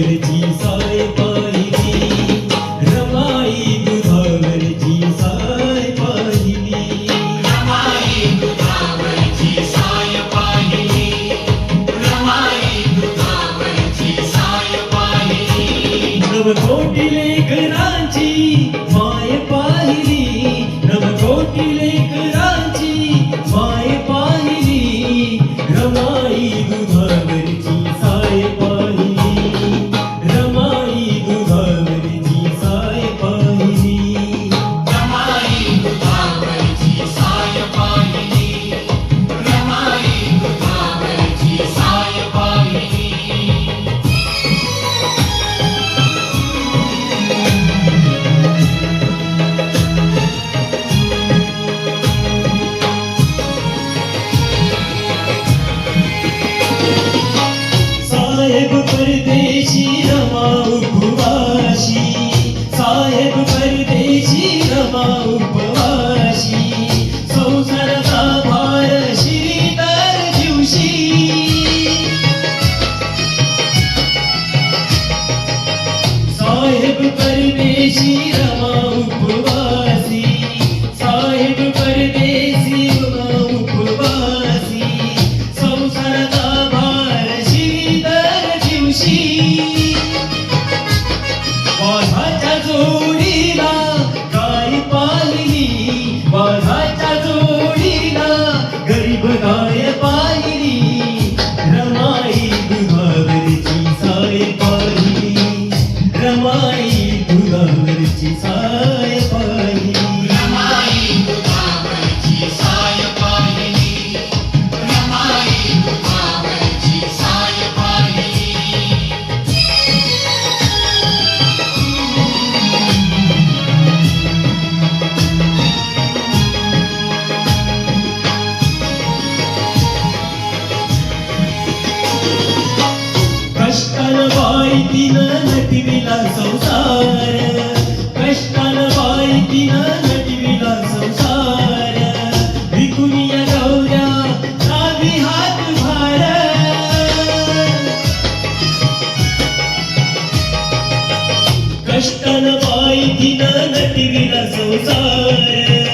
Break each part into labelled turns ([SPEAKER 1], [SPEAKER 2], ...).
[SPEAKER 1] ele diz. नटविला संसार. कष्टान बायकीन नटविला संसार. विकुनिया गौऱ्या नावी हात भार. कष्टान बायकीन संसार.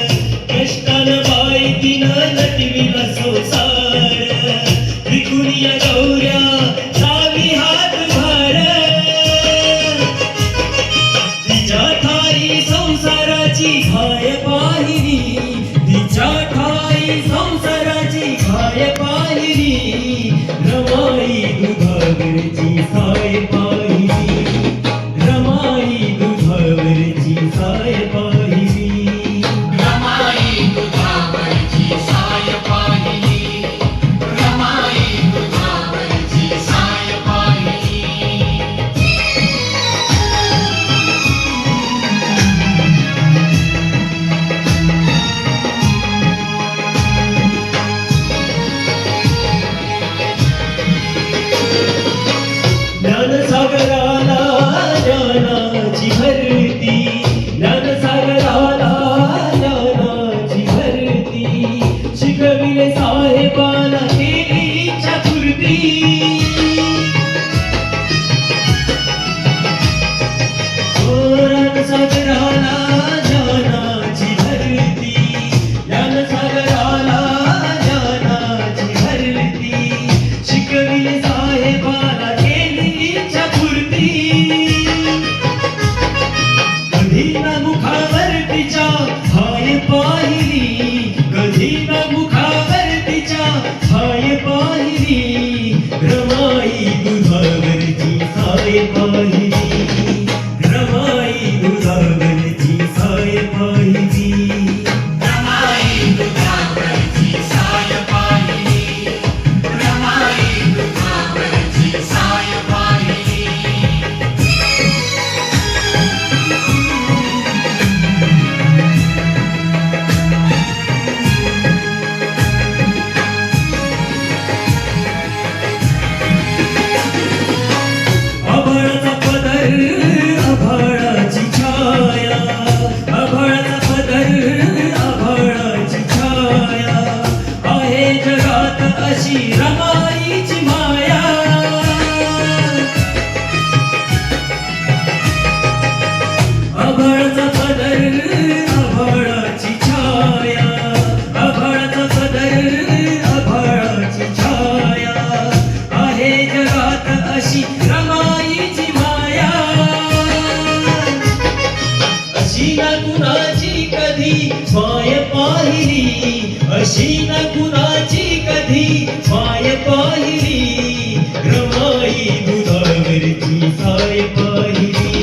[SPEAKER 1] अशी न कुणाची कधी माय पाहिली? रमाई दुधावरची साय पाहिली.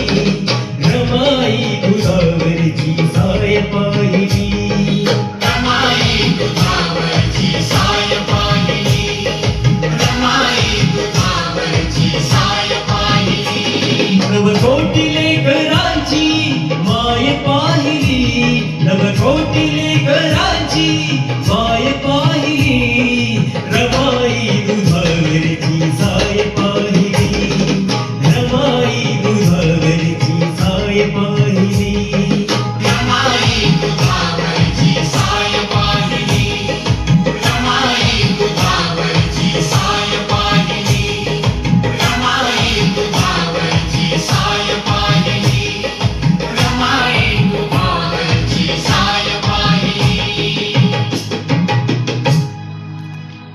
[SPEAKER 1] रमाई दुधावरची साय पाहिली.
[SPEAKER 2] रमाई दुधावरची साय पाहिली. रमाई दुधावरची साय पाहिली.
[SPEAKER 1] नवकोटिले घरांची माय पाहिली. नवकोटिले